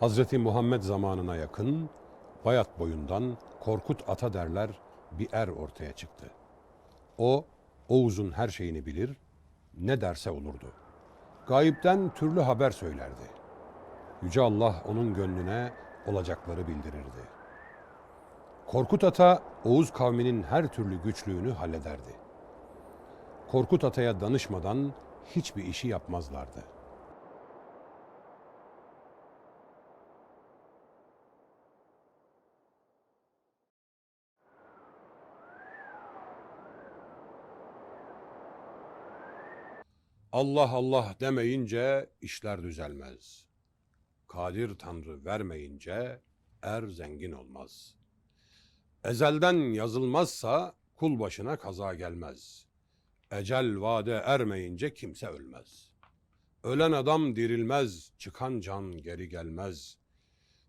Hazreti Muhammed zamanına yakın Bayat boyundan Korkut Ata derler bir er ortaya çıktı. O Oğuz'un her şeyini bilir, ne derse olurdu. Gayipten türlü haber söylerdi. Yüce Allah onun gönlüne olacakları bildirirdi. Korkut Ata Oğuz kavminin her türlü güçlüğünü hallederdi. Korkut Ata'ya danışmadan hiçbir işi yapmazlardı. Allah Allah demeyince işler düzelmez. Kadir Tanrı vermeyince er zengin olmaz. Ezelden yazılmazsa kul başına kaza gelmez. Ecel vade ermeyince kimse ölmez. Ölen adam dirilmez, çıkan can geri gelmez.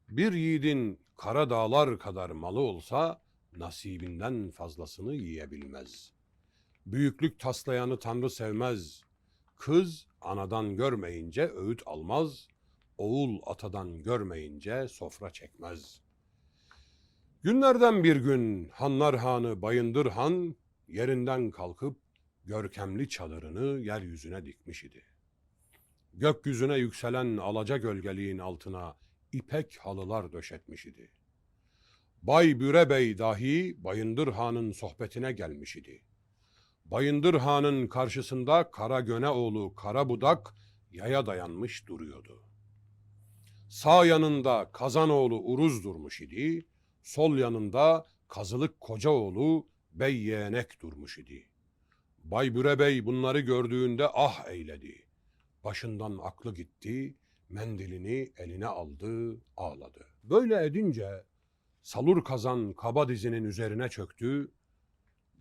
Bir yiğidin kara dağlar kadar malı olsa nasibinden fazlasını yiyebilmez. Büyüklük taslayanı Tanrı sevmez. Kız anadan görmeyince öğüt almaz, oğul atadan görmeyince sofra çekmez. Günlerden bir gün Hanlar Hanı Bayındır Han yerinden kalkıp görkemli çadırını yeryüzüne dikmiş idi. Gökyüzüne yükselen alaca gölgeliğin altına ipek halılar döşetmiş idi. Bay Büre Bey dahi Bayındır Han'ın sohbetine gelmiş idi. Bayındır Han'ın karşısında Kara Göneoğlu Kara Budak yaya dayanmış duruyordu. Sağ yanında Kazanoğlu Uruz durmuş idi, sol yanında Kazılık Kocaoğlu Bey Yeğenek durmuş idi. Bay Büre Bey bunları gördüğünde ah eyledi. Başından aklı gitti, mendilini eline aldı, ağladı. Böyle edince Salur Kazan kaba dizinin üzerine çöktü,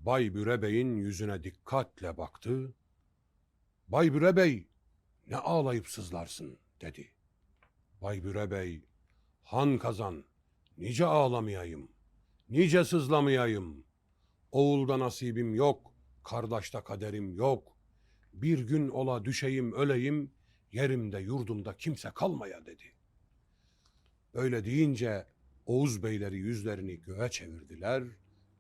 Bay Büre Bey'in yüzüne dikkatle baktı. Bay Büre Bey, ne ağlayıp sızlarsın dedi. Bay Büre Bey, han kazan, nice ağlamayayım, nice sızlamayayım. Oğulda nasibim yok, kardeşte kaderim yok. Bir gün ola düşeyim öleyim, yerimde yurdumda kimse kalmaya dedi. Böyle deyince Oğuz beyleri yüzlerini göğe çevirdiler,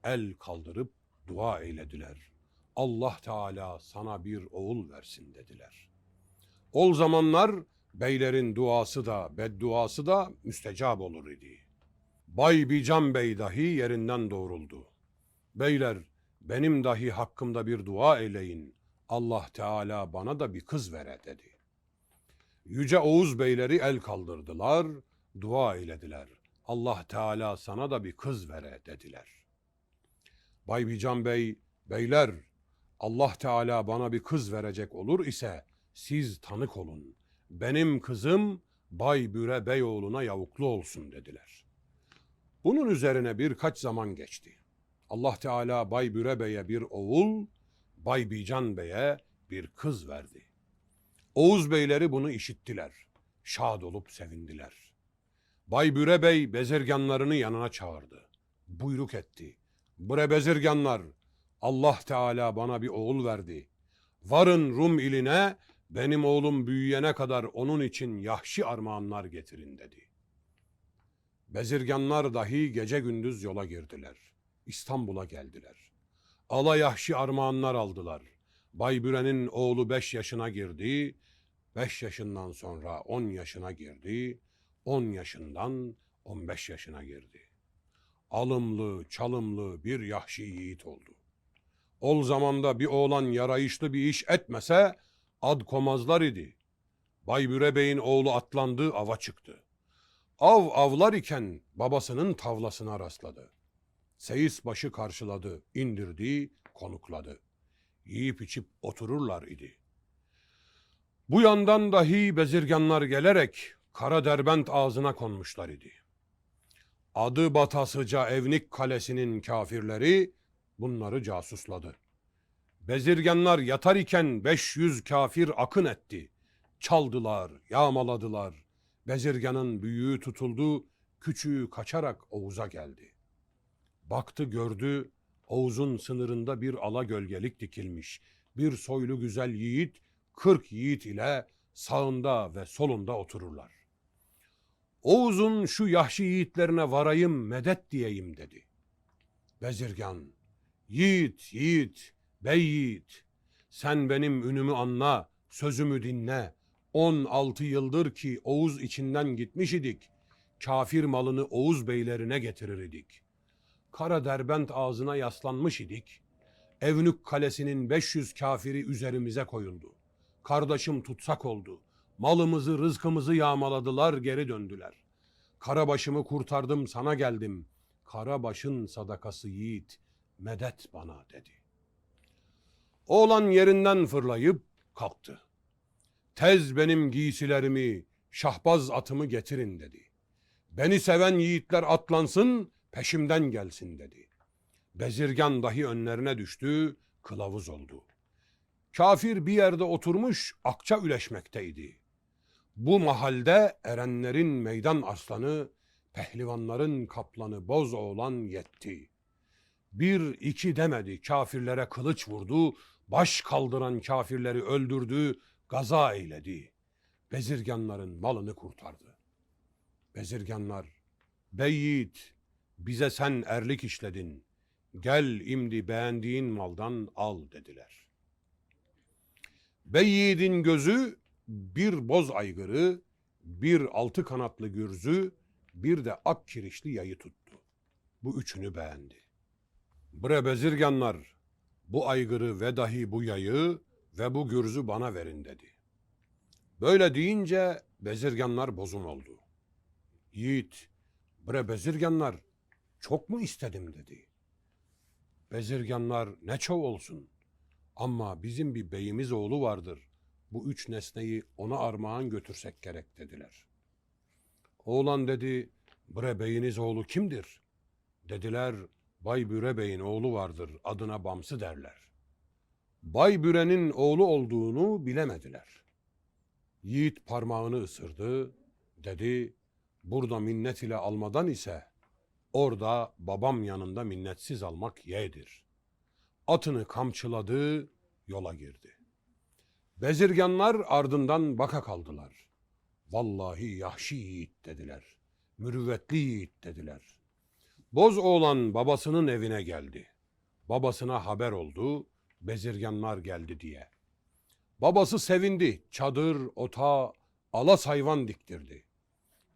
el kaldırıp dua eylediler. Allah Teala sana bir oğul versin dediler. Ol zamanlar beylerin duası da bedduası da müstecab olur idi. Bay Bican Bey dahi yerinden doğruldu. Beyler benim dahi hakkımda bir dua eyleyin. Allah Teala bana da bir kız vere dedi. Yüce Oğuz beyleri el kaldırdılar, dua eylediler. Allah Teala sana da bir kız vere dediler. Bay Bican Bey, beyler Allah Teala bana bir kız verecek olur ise siz tanık olun. Benim kızım Bay Büre Beyoğlu'na yavuklu olsun dediler. Bunun üzerine birkaç zaman geçti. Allah Teala Bay Büre Bey'e bir oğul, Bay Bican Bey'e bir kız verdi. Oğuz beyleri bunu işittiler. Şad olup sevindiler. Bay Büre Bey bezirganlarını yanına çağırdı. Buyruk etti. Bre bezirganlar, Allah Teala bana bir oğul verdi. Varın Rum iline, benim oğlum büyüyene kadar onun için yahşi armağanlar getirin dedi. Bezirganlar dahi gece gündüz yola girdiler. İstanbul'a geldiler. Ala yahşi armağanlar aldılar. Bay Büre'nin oğlu beş yaşına girdi. Beş yaşından sonra on yaşına girdi. On yaşından on beş yaşına girdi. Alımlı, çalımlı bir yahşi yiğit oldu. Ol zamanda bir oğlan yarayışlı bir iş etmese ad komazlar idi. Bay Büre Bey'in oğlu atlandı ava çıktı. Av avlar iken babasının tavlasına rastladı. Seyis başı karşıladı, indirdi, konukladı. Yiyip içip otururlar idi. Bu yandan dahi bezirganlar gelerek Kara Derbent ağzına konmuşlar idi. Adı batasıca Evnik Kalesi'nin kafirleri bunları casusladı. Bezirganlar yatar iken 500 kafir akın etti. Çaldılar, yağmaladılar. Bezirganın büyüğü tutuldu, küçüğü kaçarak Oğuz'a geldi. Baktı gördü, Oğuz'un sınırında bir ala gölgelik dikilmiş. Bir soylu güzel yiğit, kırk yiğit ile sağında ve solunda otururlar. Oğuz'un şu yahşi yiğitlerine varayım medet diyeyim dedi. Bezirgan, yiğit, yiğit, bey yiğit, sen benim ünümü anla, sözümü dinle. 16 yıldır ki Oğuz içinden gitmiş idik. Kafir malını Oğuz beylerine getirir idik. Kara derbent ağzına yaslanmış idik. Evnük kalesinin 500 kafiri üzerimize koyuldu. Kardeşim tutsak oldu. Malımızı, rızkımızı yağmaladılar, geri döndüler. Karabaşımı kurtardım, sana geldim. Karabaşın sadakası yiğit, medet bana dedi. Oğlan yerinden fırlayıp kalktı. Tez benim giysilerimi, şahbaz atımı getirin dedi. Beni seven yiğitler atlansın, peşimden gelsin dedi. Bezirgan dahi önlerine düştü, kılavuz oldu. Kafir bir yerde oturmuş akça üleşmekteydi. Bu mahalde erenlerin meydan arslanı, pehlivanların kaplanı boz oğlan yetti. Bir iki demedi kafirlere kılıç vurdu, baş kaldıran kafirleri öldürdü, gaza eyledi. Bezirganların malını kurtardı. Bezirganlar, bey yiğit, bize sen erlik işledin. Gel imdi beğendiğin maldan al dediler. Bey gözü bir boz aygırı, bir altı kanatlı gürzü, bir de ak kirişli yayı tuttu. Bu üçünü beğendi. Bre bezirganlar, bu aygırı ve dahi bu yayı ve bu gürzü bana verin dedi. Böyle deyince bezirganlar bozun oldu. Yiğit, bre bezirganlar, çok mu istedim dedi. Bezirganlar ne çoğu olsun. Ama bizim bir beyimiz oğlu vardır. Bu üç nesneyi ona armağan götürsek gerek dediler. Oğlan dedi, bre beyiniz oğlu kimdir? Dediler, Bay Büre Bey'in oğlu vardır, adına Bamsı derler. Bay Büre'nin oğlu olduğunu bilemediler. Yiğit parmağını ısırdı, dedi, burada minnet ile almadan ise, orada babam yanında minnetsiz almak yeğdir. Atını kamçıladı, yola girdi. Bezirganlar ardından baka kaldılar. Vallahi yahşi yiğit dediler. Mürüvvetli yiğit dediler. Boz oğlan babasının evine geldi. Babasına haber oldu, bezirganlar geldi diye. Babası sevindi, çadır, ota, alas hayvan diktirdi.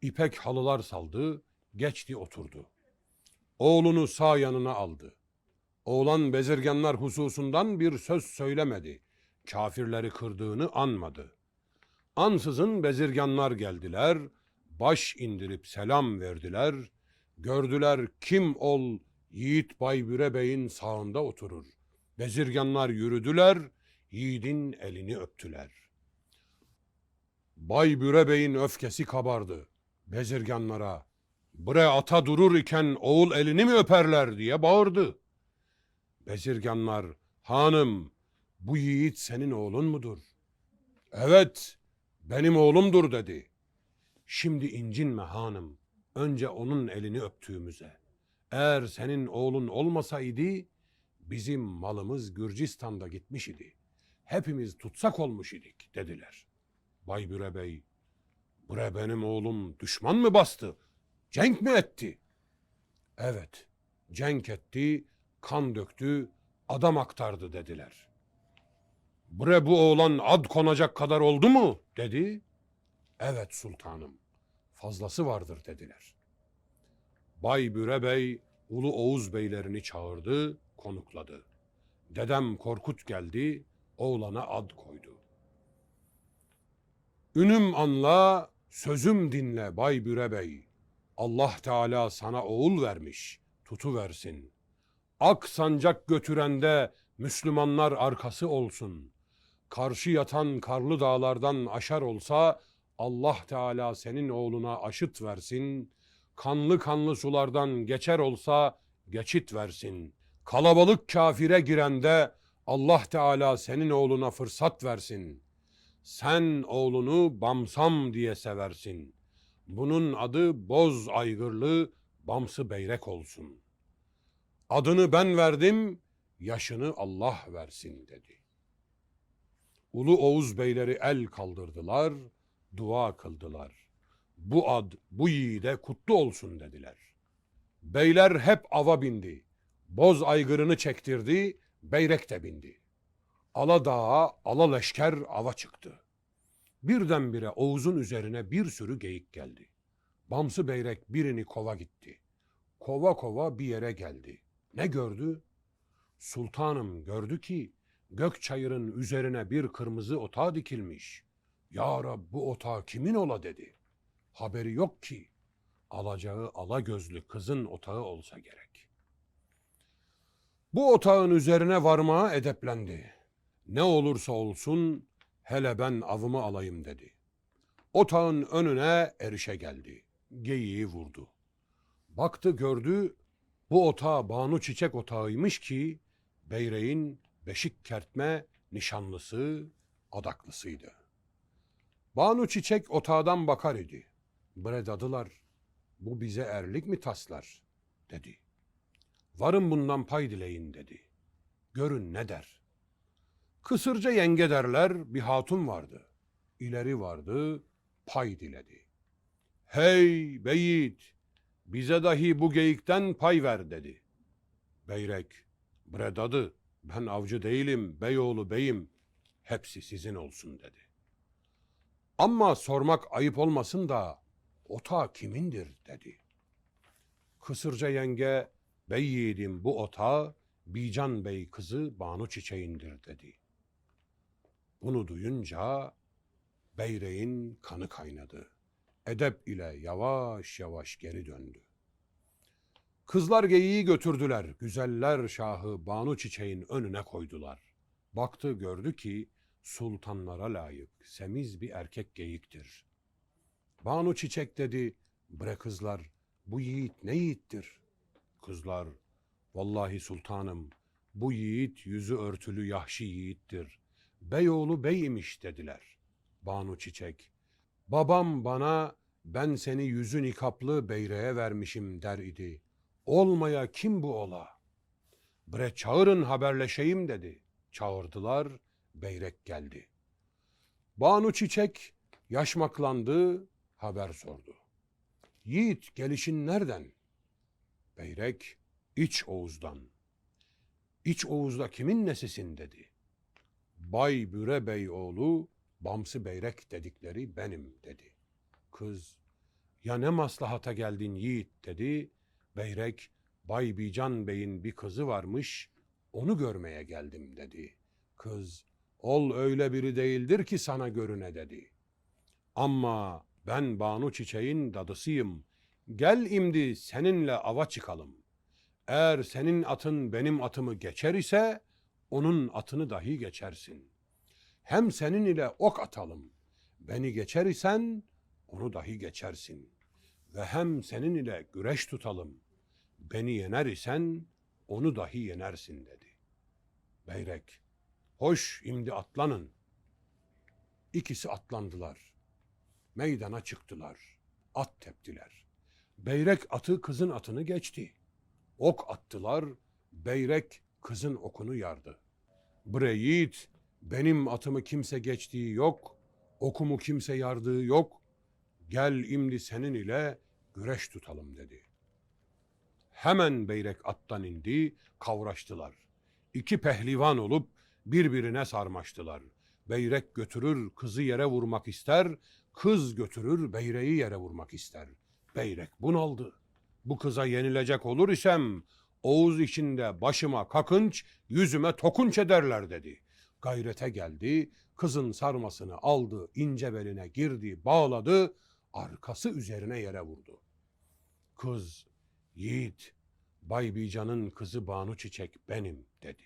İpek halılar saldı, geçti oturdu. Oğlunu sağ yanına aldı. Oğlan bezirganlar hususundan bir söz söylemedi. Kafirleri kırdığını anmadı. Ansızın bezirganlar geldiler, baş indirip selam verdiler. Gördüler kim ol Yiğit Baybüre Bey'in sağında oturur. Bezirganlar yürüdüler, yiğidin elini öptüler. Baybüre Bey'in öfkesi kabardı. Bezirganlara, bre ata durur iken oğul elini mi öperler diye bağırdı. Bezirganlar, hanım bu yiğit senin oğlun mudur? Evet, benim oğlumdur dedi. Şimdi incinme hanım, önce onun elini öptüğümüze. Eğer senin oğlun olmasaydı, bizim malımız Gürcistan'da gitmiş idi. Hepimiz tutsak olmuş idik dediler. Bay Büre Bey, bre benim oğlum düşman mı bastı? Cenk mi etti? Evet, cenk etti, kan döktü, adam aktardı dediler. Bre bu oğlan ad konacak kadar oldu mu? dedi. Evet sultanım, fazlası vardır dediler. Bay Büre Bey, Ulu Oğuz beylerini çağırdı, konukladı. Dedem Korkut geldi, oğlana ad koydu. Ünüm anla, sözüm dinle Bay Büre Bey. Allah Teala sana oğul vermiş, tutu versin. Ak sancak götürende Müslümanlar arkası olsun. Karşı yatan karlı dağlardan aşar olsa Allah Teala senin oğluna aşıt versin. Kanlı kanlı sulardan geçer olsa geçit versin. Kalabalık kafire girende Allah Teala senin oğluna fırsat versin. Sen oğlunu Bamsam diye seversin. Bunun adı Boz Aygırlı Bamsı Beyrek olsun. Adını ben verdim, yaşını Allah versin dedi. Ulu Oğuz beyleri el kaldırdılar, dua kıldılar. Bu ad bu yiğide kutlu olsun dediler. Beyler hep ava bindi. Boz aygırını çektirdi, beyrek de bindi. Ala dağa, ala leşker ava çıktı. Birdenbire Oğuz'un üzerine bir sürü geyik geldi. Bamsı beyrek birini kova gitti. Kova kova bir yere geldi. Ne gördü? Sultanım gördü ki gök çayırın üzerine bir kırmızı otağı dikilmiş. Ya Rab bu otağı kimin ola dedi. Haberi yok ki alacağı ala gözlü kızın otağı olsa gerek. Bu otağın üzerine varmaya edeplendi. Ne olursa olsun hele ben avımı alayım dedi. Otağın önüne erişe geldi. Geyiği vurdu. Baktı gördü bu otağı Banu Çiçek otağıymış ki beyreğin beşik kertme nişanlısı, adaklısıydı. Banu Çiçek otağdan bakar idi. Bre dadılar, bu bize erlik mi taslar, dedi. Varın bundan pay dileyin, dedi. Görün ne der. Kısırca yenge derler bir hatun vardı. İleri vardı, pay diledi. Hey beyit, bize dahi bu geyikten pay ver dedi. Beyrek, bre dadı, ben avcı değilim, beyoğlu beyim, hepsi sizin olsun dedi. Ama sormak ayıp olmasın da ota kimindir dedi. Kısırca yenge bey yiğidim bu ota Bican Bey kızı Banu Çiçeğindir dedi. Bunu duyunca beyreğin kanı kaynadı. Edep ile yavaş yavaş geri döndü. Kızlar geyiği götürdüler. Güzeller şahı Banu Çiçeğin önüne koydular. Baktı gördü ki sultanlara layık semiz bir erkek geyiktir. Banu Çiçek dedi, bre kızlar bu yiğit ne yiğittir? Kızlar, vallahi sultanım bu yiğit yüzü örtülü yahşi yiğittir. Beyoğlu bey imiş dediler. Banu Çiçek, babam bana ben seni yüzü nikaplı beyreğe vermişim der idi. Olmaya kim bu ola? Bre çağırın haberleşeyim dedi. Çağırdılar, beyrek geldi. Banu Çiçek yaşmaklandı, haber sordu. Yiğit gelişin nereden? Beyrek iç Oğuz'dan. İç Oğuz'da kimin nesisin dedi. Bay Büre Bey oğlu Bamsı Beyrek dedikleri benim dedi. Kız ya ne maslahata geldin yiğit dedi. Beyrek Bay Bican Bey'in bir kızı varmış onu görmeye geldim dedi. Kız ol öyle biri değildir ki sana görüne dedi. Ama ben Banu Çiçeğin dadısıyım. Gel imdi seninle ava çıkalım. Eğer senin atın benim atımı geçer ise onun atını dahi geçersin. Hem senin ile ok atalım. Beni geçer isen onu dahi geçersin. Ve hem senin ile güreş tutalım. Beni yener isen onu dahi yenersin dedi. Beyrek, hoş imdi atlanın. İkisi atlandılar. Meydana çıktılar. At teptiler. Beyrek atı kızın atını geçti. Ok attılar. Beyrek kızın okunu yardı. Bre yiğit, benim atımı kimse geçtiği yok, okumu kimse yardığı yok. Gel imdi senin ile güreş tutalım dedi. Hemen beyrek attan indi, kavraştılar. İki pehlivan olup birbirine sarmaştılar. Beyrek götürür kızı yere vurmak ister, kız götürür beyreği yere vurmak ister. Beyrek bunaldı. Bu kıza yenilecek olur isem Oğuz içinde başıma kakınç, yüzüme tokunç ederler dedi. Gayrete geldi, kızın sarmasını aldı, ince beline girdi, bağladı, arkası üzerine yere vurdu. Kız, yiğit, Bay Bican'ın kızı Banu Çiçek benim dedi.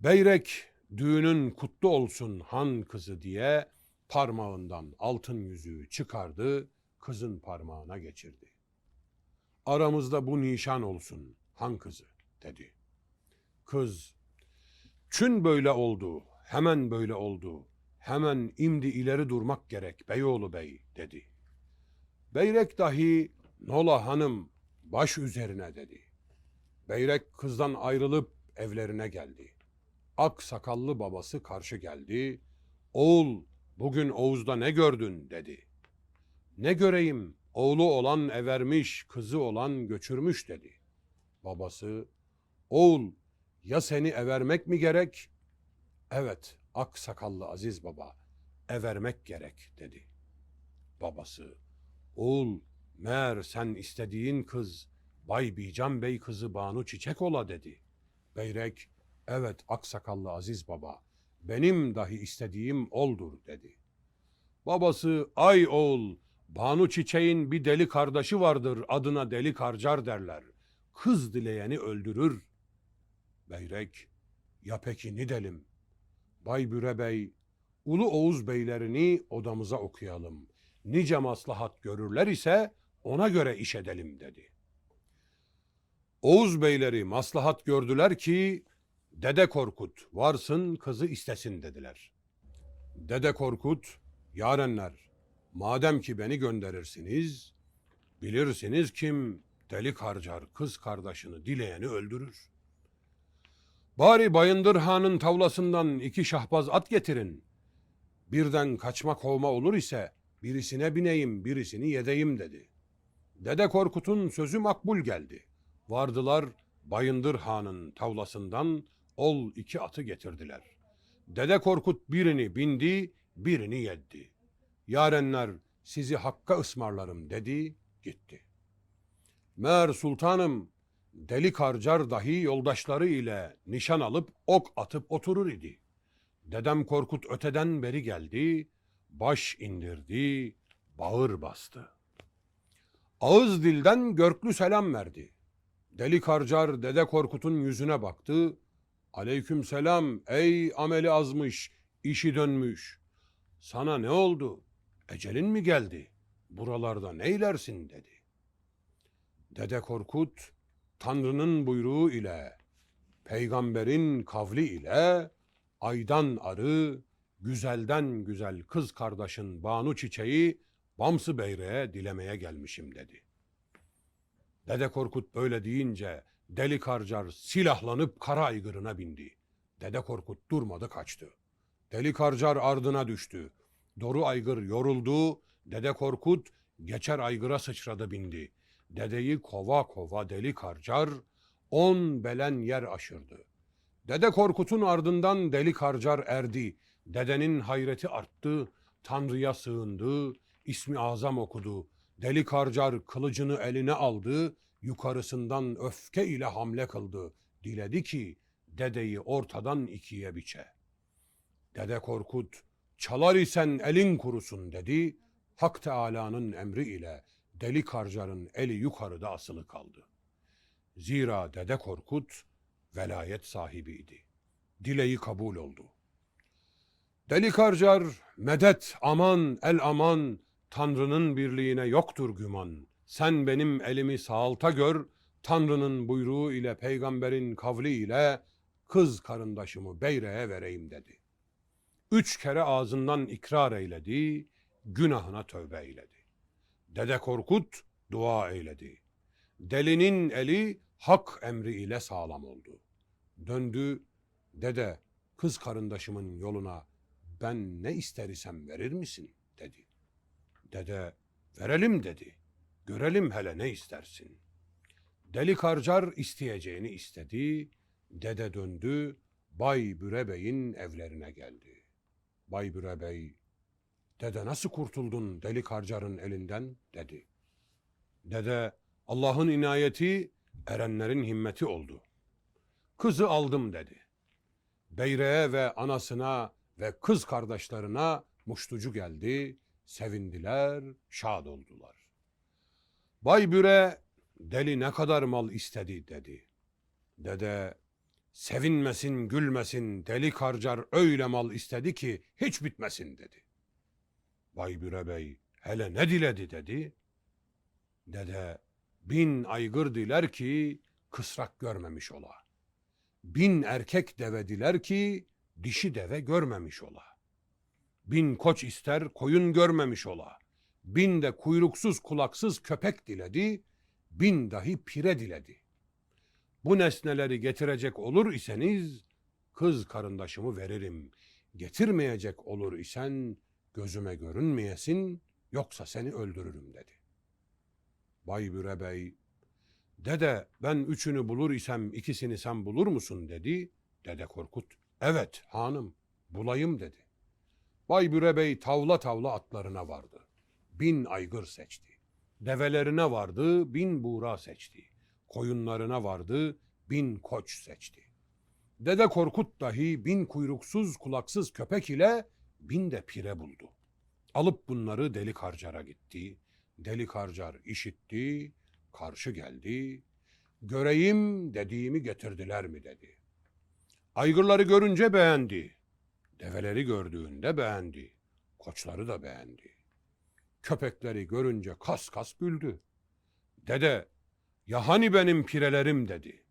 Beyrek düğünün kutlu olsun han kızı diye parmağından altın yüzüğü çıkardı, kızın parmağına geçirdi. Aramızda bu nişan olsun han kızı dedi. Kız, çün böyle oldu, hemen böyle oldu, hemen imdi ileri durmak gerek beyoğlu bey dedi. Beyrek dahi Nola hanım baş üzerine dedi. Beyrek kızdan ayrılıp evlerine geldi. Ak sakallı babası karşı geldi. Oğul bugün Oğuz'da ne gördün dedi. Ne göreyim oğlu olan evermiş, kızı olan göçürmüş dedi. Babası, oğul ya seni evermek mi gerek? Evet, ak sakallı aziz baba, evermek gerek dedi. Babası, oğul meğer sen istediğin kız Bay Bican Bey kızı Banu Çiçek ola dedi. Beyrek, evet ak sakallı aziz baba, benim dahi istediğim oldur dedi. Babası, ay oğul, Banu Çiçek'in bir deli kardeşi vardır, adına deli karcar derler. Kız dileyeni öldürür. Beyrek, ya peki ne delim? Bay Büre Bey, Ulu Oğuz beylerini odamıza okuyalım. Nice maslahat görürler ise ona göre iş edelim dedi. Oğuz beyleri maslahat gördüler ki Dede Korkut varsın kızı istesin dediler. Dede Korkut, yarenler madem ki beni gönderirsiniz, bilirsiniz kim delik harcar kız kardeşini dileyeni öldürür. Bari Bayındır Han'ın tavlasından iki şahbaz at getirin. Birden kaçma kovma olur ise birisine bineyim birisini yedeyim dedi. Dede Korkut'un sözü makbul geldi. Vardılar Bayındır Han'ın tavlasından ol iki atı getirdiler. Dede Korkut birini bindi, birini yeddi. Yarenler sizi hakka ısmarlarım dedi, gitti. Meğer sultanım deli karcar dahi yoldaşları ile nişan alıp ok atıp oturur idi. Dedem Korkut öteden beri geldi, baş indirdi, bağır bastı. Ağız dilden görklü selam verdi. Deli karcar Dede Korkut'un yüzüne baktı. Aleyküm selam ey ameli azmış, işi dönmüş. Sana ne oldu? Ecelin mi geldi? Buralarda neylersin dedi. Dede Korkut, Tanrı'nın buyruğu ile, peygamberin kavli ile, aydan arı, güzelden güzel kız kardeşin Banu Çiçeği Bamsı Beyre'ye dilemeye gelmişim dedi. Dede Korkut böyle deyince deli karcar silahlanıp kara aygırına bindi. Dede Korkut durmadı kaçtı. Deli karcar ardına düştü. Doru aygır yoruldu. Dede Korkut geçer aygıra sıçradı bindi. Dedeyi kova kova deli karcar on belen yer aşırdı. Dede Korkut'un ardından deli karcar erdi. Dedenin hayreti arttı. Tanrı'ya sığındı. İsmi azam okudu. Deli karcar kılıcını eline aldı. Yukarısından öfke ile hamle kıldı. Diledi ki dedeyi ortadan ikiye biçe. Dede Korkut, çalar isen elin kurusun dedi. Hak Teâlâ'nın emri ile deli karcarın eli yukarıda asılı kaldı. Zira Dede Korkut velayet sahibiydi. Dileği kabul oldu. Deli karcar, medet aman el aman, Tanrı'nın birliğine yoktur güman. Sen benim elimi sağalta gör, Tanrı'nın buyruğu ile peygamberin kavli ile kız karındaşımı Beyre'ye vereyim dedi. Üç kere ağzından ikrar eyledi, günahına tövbe eyledi. Dede Korkut dua eyledi. Delinin eli hak emri ile sağlam oldu. Döndü, dede kız karındaşımın yoluna ben ne ister isem verir misin dedi. Dede verelim dedi. Görelim hele ne istersin. Deli karcar isteyeceğini istedi. Dede döndü. Bay Bürebey'in evlerine geldi. Bay Bürebey, dede nasıl kurtuldun deli karcarın elinden dedi. Dede, Allah'ın inayeti erenlerin himmeti oldu. Kızı aldım dedi. Beyre'ye ve anasına ve kız kardeşlerine muştucu geldi, sevindiler, şad oldular. Bay Büre, deli ne kadar mal istedi dedi. Dede, sevinmesin, gülmesin, deli karcar öyle mal istedi ki hiç bitmesin dedi. Bay Büre Bey, hele ne diledi dedi. Dede, bin aygır diler ki kısrak görmemiş ola. Bin erkek deve diler ki dişi deve görmemiş ola. Bin koç ister koyun görmemiş ola. Bin de kuyruksuz kulaksız köpek diledi, bin dahi pire diledi. Bu nesneleri getirecek olur iseniz kız karındaşımı veririm. Getirmeyecek olur isen gözüme görünmeyesin yoksa seni öldürürüm dedi. Baybüre Bey, dede ben üçünü bulur isem ikisini sen bulur musun dedi. Dede Korkut, evet hanım bulayım dedi. Baybüre Bey tavla tavla atlarına vardı. Bin aygır seçti. Develerine vardı, bin buğra seçti. Koyunlarına vardı, bin koç seçti. Dede Korkut dahi bin kuyruksuz kulaksız köpek ile bin de pire buldu. Alıp bunları Deli Karcar'a gitti. Deli Karcar işitti, karşı geldi. Göreyim dediğimi getirdiler mi dedi. Aygırları görünce beğendi. Develeri gördüğünde beğendi. Koçları da beğendi. Köpekleri görünce kas kas güldü. Dede, ya hani benim pirelerim dedi.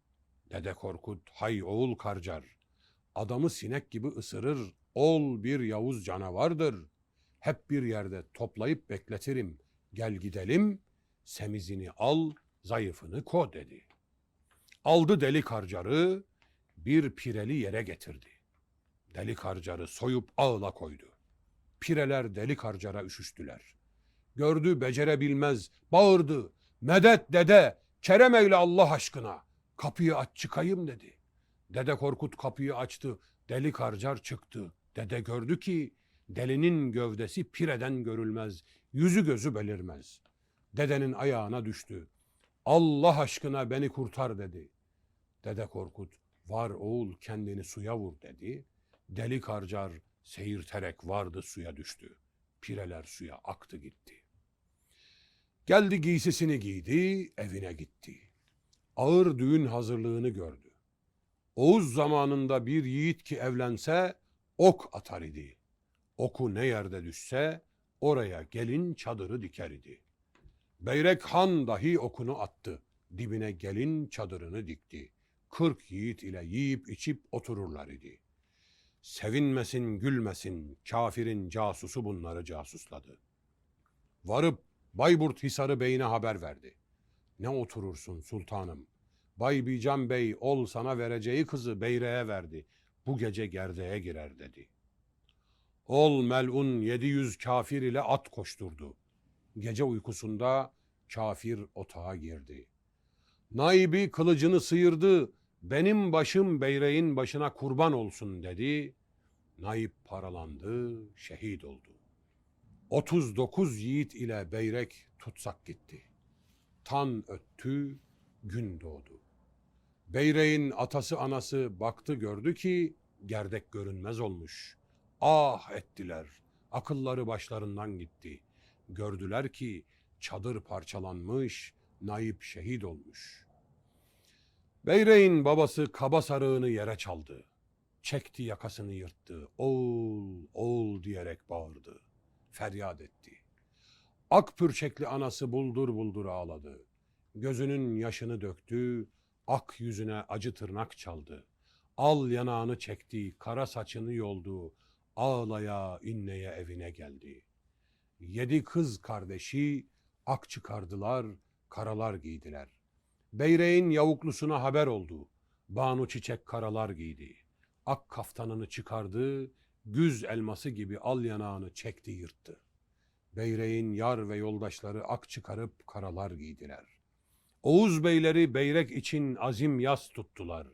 Dede Korkut, hay oğul Karcar, adamı sinek gibi ısırır, ol bir Yavuz canavardır. Hep bir yerde toplayıp bekletirim, gel gidelim, semizini al, zayıfını ko dedi. Aldı deli karcarı, bir pireli yere getirdi. Deli karcarı soyup ağla koydu. Pireler deli karcara üşüştüler. Gördü becerebilmez, bağırdı. Medet dede, kerem eyle Allah aşkına. Kapıyı aç çıkayım dedi. Dede Korkut kapıyı açtı. Deli karcar çıktı. Dede gördü ki delinin gövdesi pireden görülmez. Yüzü gözü belirmez. Dedenin ayağına düştü. Allah aşkına beni kurtar dedi. Dede Korkut var oğul kendini suya vur dedi. Deli karcar seyirterek vardı suya düştü. Pireler suya aktı gitti. Geldi giysisini giydi, evine gitti. Ağır düğün hazırlığını gördü. Oğuz zamanında bir yiğit ki evlense ok atar idi. Oku ne yerde düşse oraya gelin çadırı diker idi. Beyrek Han dahi okunu attı. Dibine gelin çadırını dikti. Kırk yiğit ile yiyip içip otururlar idi. Sevinmesin gülmesin kafirin casusu bunları casusladı. Varıp Bayburt Hisarı Bey'ine haber verdi. Ne oturursun sultanım? Bay Bican Bey ol sana vereceği kızı Beyre'ye verdi. Bu gece gerdeğe girer dedi. Ol melun yedi yüz kafir ile at koşturdu. Gece uykusunda kafir otağa girdi. Naibi kılıcını sıyırdı. Benim başım Beyreğin başına kurban olsun dedi. Naip paralandı, şehit oldu. 39 yiğit ile Beyrek tutsak gitti. Tan öttü, gün doğdu. Beyreğin atası anası baktı gördü ki gerdek görünmez olmuş. Ah ettiler, akılları başlarından gitti. Gördüler ki çadır parçalanmış, naip şehit olmuş. Beyreğin babası kaba sarığını yere çaldı. Çekti yakasını yırttı. Oğul, oğul diyerek bağırdı. Feryat etti. Ak pürçekli anası buldur buldur ağladı. Gözünün yaşını döktü, ak yüzüne acı tırnak çaldı. Al yanağını çekti, kara saçını yoldu, ağlaya inleye evine geldi. Yedi kız kardeşi ak çıkardılar, karalar giydiler. Beyreğin yavuklusuna haber oldu. Banu çiçek karalar giydi. Ak kaftanını çıkardı, güz elması gibi al yanağını çekti yırttı. Beyreğin yar ve yoldaşları ak çıkarıp karalar giydiler. Oğuz beyleri beyrek için azim yas tuttular.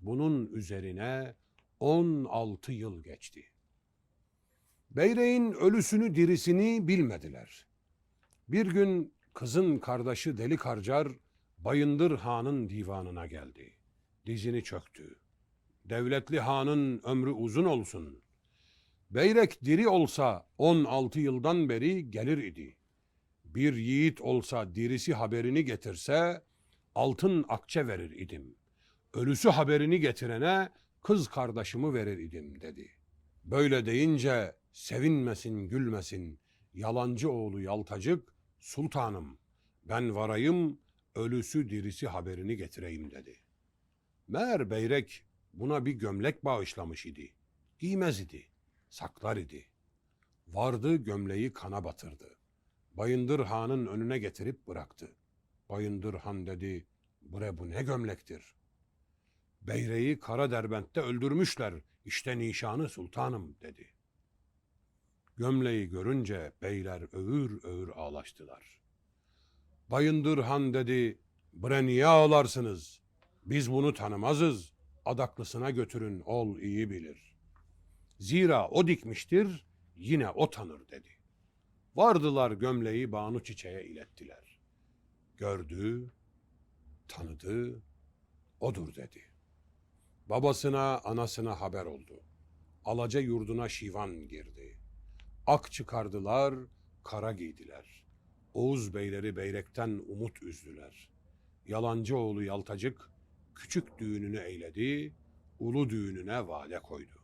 Bunun üzerine 16 yıl geçti. Beyreğin ölüsünü dirisini bilmediler. Bir gün kızın kardeşi Deli Karcar Bayındır Han'ın divanına geldi. Dizini çöktü. Devletli Han'ın ömrü uzun olsun. Beyrek diri olsa 16 yıldan beri gelir idi. Bir yiğit olsa dirisi haberini getirse altın akçe verir idim. Ölüsü haberini getirene kız kardeşimi verir idim dedi. Böyle deyince sevinmesin gülmesin yalancı oğlu yaltacık sultanım ben varayım ölüsü dirisi haberini getireyim dedi. Meğer Beyrek buna bir gömlek bağışlamış idi. Giymez idi, saklar idi. Vardı gömleği kana batırdı. Bayındır Han'ın önüne getirip bıraktı. Bayındır Han dedi, bre bu ne gömlektir? Beyreği Kara Derbent'te öldürmüşler, işte nişanı sultanım dedi. Gömleği görünce beyler övür övür ağlaştılar. Bayındır Han dedi, bre niye ağlarsınız? Biz bunu tanımazız. Adaklısına götürün, ol iyi bilir. Zira o dikmiştir, yine o tanır dedi. Vardılar gömleği Banu Çiçeğe ilettiler. Gördü, tanıdı, odur dedi. Babasına, anasına haber oldu. Alaca yurduna şivan girdi. Ak çıkardılar, kara giydiler. Oğuz beyleri beyrekten umut üzdüler. Yalancı oğlu Yaltacık küçük düğününü eyledi, ulu düğününe vade koydu.